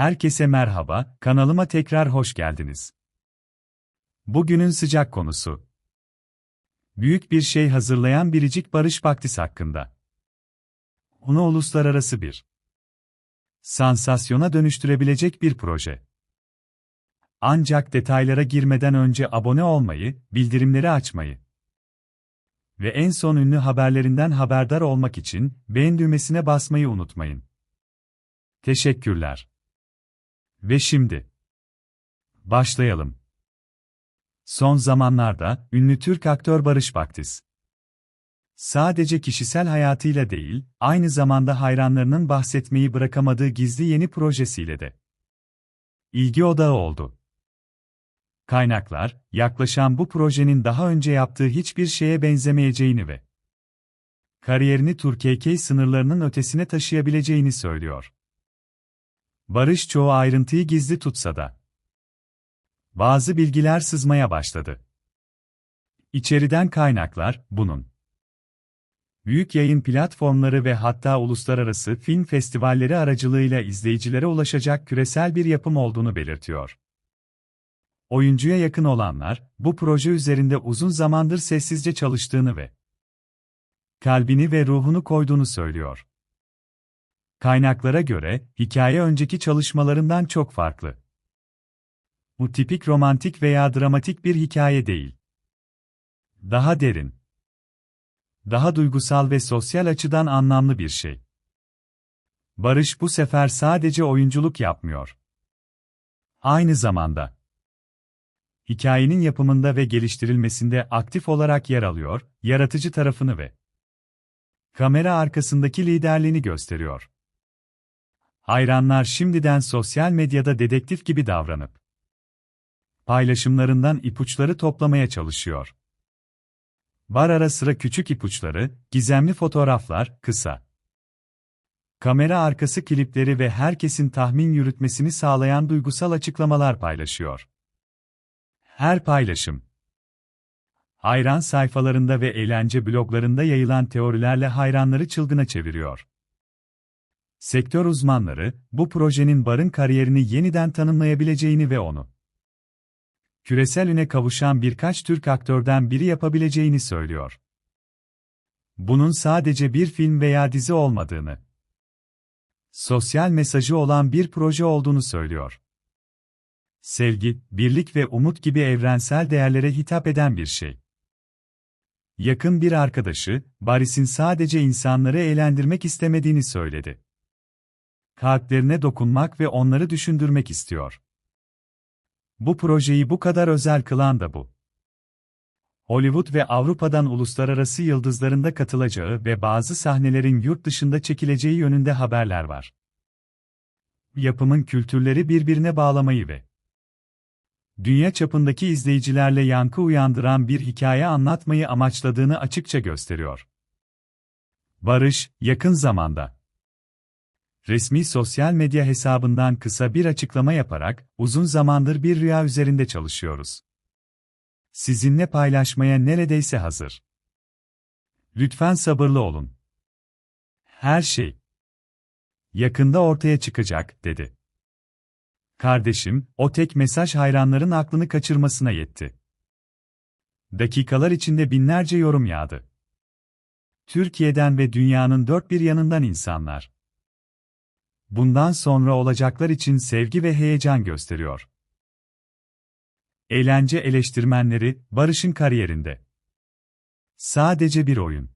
Herkese merhaba, kanalıma tekrar hoş geldiniz. Bugünün sıcak konusu. Büyük bir şey hazırlayan Biricik Barış Baktis hakkında. Onu uluslararası bir sansasyona dönüştürebilecek bir proje. Ancak detaylara girmeden önce abone olmayı, bildirimleri açmayı ve en son ünlü haberlerinden haberdar olmak için beğen düğmesine basmayı unutmayın. Teşekkürler. Ve şimdi başlayalım. Son zamanlarda ünlü Türk aktör Barış Baktis sadece kişisel hayatıyla değil, aynı zamanda hayranlarının bahsetmeyi bırakamadığı gizli yeni projesiyle de ilgi odağı oldu. Kaynaklar, yaklaşan bu projenin daha önce yaptığı hiçbir şeye benzemeyeceğini ve kariyerini Türkiye sınırlarının ötesine taşıyabileceğini söylüyor. Barış çoğu ayrıntıyı gizli tutsa da bazı bilgiler sızmaya başladı. İçeriden kaynaklar, bunun büyük yayın platformları ve hatta uluslararası film festivalleri aracılığıyla izleyicilere ulaşacak küresel bir yapım olduğunu belirtiyor. Oyuncuya yakın olanlar, bu proje üzerinde uzun zamandır sessizce çalıştığını ve kalbini ve ruhunu koyduğunu söylüyor. Kaynaklara göre, hikaye önceki çalışmalarından çok farklı. Bu tipik romantik veya dramatik bir hikaye değil. Daha derin. Daha duygusal ve sosyal açıdan anlamlı bir şey. Barış bu sefer sadece oyunculuk yapmıyor. Aynı zamanda hikayenin yapımında ve geliştirilmesinde aktif olarak yer alıyor, yaratıcı tarafını ve kamera arkasındaki liderliğini gösteriyor. Hayranlar şimdiden sosyal medyada dedektif gibi davranıp paylaşımlarından ipuçları toplamaya çalışıyor. Var ara sıra küçük ipuçları, gizemli fotoğraflar, kısa kamera arkası klipleri ve herkesin tahmin yürütmesini sağlayan duygusal açıklamalar paylaşıyor. Her paylaşım hayran sayfalarında ve eğlence bloglarında yayılan teorilerle hayranları çılgına çeviriyor. Sektör uzmanları, bu projenin barın kariyerini yeniden tanımlayabileceğini ve onu küresel üne kavuşan birkaç Türk aktörden biri yapabileceğini söylüyor. Bunun sadece bir film veya dizi olmadığını, sosyal mesajı olan bir proje olduğunu söylüyor. Sevgi, birlik ve umut gibi evrensel değerlere hitap eden bir şey. Yakın bir arkadaşı, Baris'in sadece insanları eğlendirmek istemediğini söyledi kalplerine dokunmak ve onları düşündürmek istiyor. Bu projeyi bu kadar özel kılan da bu. Hollywood ve Avrupa'dan uluslararası yıldızlarında katılacağı ve bazı sahnelerin yurt dışında çekileceği yönünde haberler var. Yapımın kültürleri birbirine bağlamayı ve dünya çapındaki izleyicilerle yankı uyandıran bir hikaye anlatmayı amaçladığını açıkça gösteriyor. Barış, yakın zamanda resmi sosyal medya hesabından kısa bir açıklama yaparak, uzun zamandır bir rüya üzerinde çalışıyoruz. Sizinle paylaşmaya neredeyse hazır. Lütfen sabırlı olun. Her şey yakında ortaya çıkacak, dedi. Kardeşim, o tek mesaj hayranların aklını kaçırmasına yetti. Dakikalar içinde binlerce yorum yağdı. Türkiye'den ve dünyanın dört bir yanından insanlar bundan sonra olacaklar için sevgi ve heyecan gösteriyor. Eğlence eleştirmenleri, Barış'ın kariyerinde. Sadece bir oyun.